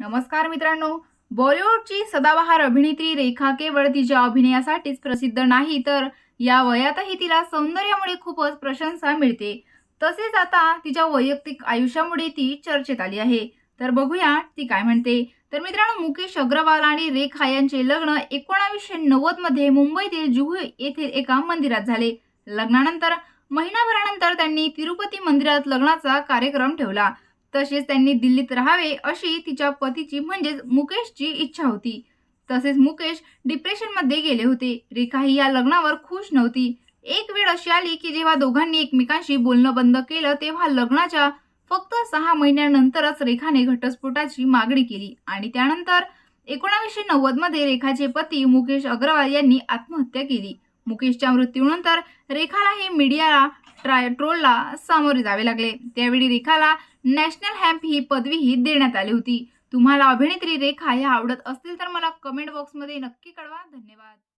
नमस्कार मित्रांनो. बॉलिवूडची सदाबहार अभिनेत्री रेखा केवळ तिच्या अभिनयासाठीच प्रसिद्ध नाही तर या वयातही तिला सौंदर्यामुळे खूपच प्रशंसा मिळते. तसेच आता तिच्या वैयक्तिक आयुष्यामुळे ती चर्चेत आली आहे. तर बघूया ती काय म्हणते. तर मित्रांनो मुकेश अग्रवाल आणि रेखा यांचे लग्न एकोणावीसशे नव्वदमध्ये मुंबईतील जुहू येथील एका मंदिरात झाले. लग्नानंतर महिनाभरानंतर त्यांनी तिरुपती मंदिरात लग्नाचा कार्यक्रम ठेवला. तसेच त्यांनी दिल्लीत राहावे अशी तिच्या पतीची म्हणजेच मुकेशची इच्छा होती. तसेच मुकेश डिप्रेशनमध्ये गेले होते. रेखा ही या लग्नावर खुश नव्हती. एक वेळ अशी आली की जेव्हा दोघांनी एकमेकांशी बोलणं बंद केलं तेव्हा लग्नाच्या फक्त सहा महिन्यानंतरच रेखाने घटस्फोटाची मागणी केली आणि त्यानंतर एकोणावीसशे नव्वदमध्ये रेखाचे पती मुकेश अग्रवाल यांनी आत्महत्या केली. मुकेशच्या मृत्यूनंतर रेखाला हे मीडियाला ट्राय ट्रोलला सामोरे जावे लागले. त्यावेळी रेखाला नॅशनल हॅम्प ही पदवीही देण्यात आली होती. तुम्हाला अभिनेत्री रेखा ह्या आवडत असतील तर मला कमेंट बॉक्समध्ये नक्की कळवा. धन्यवाद.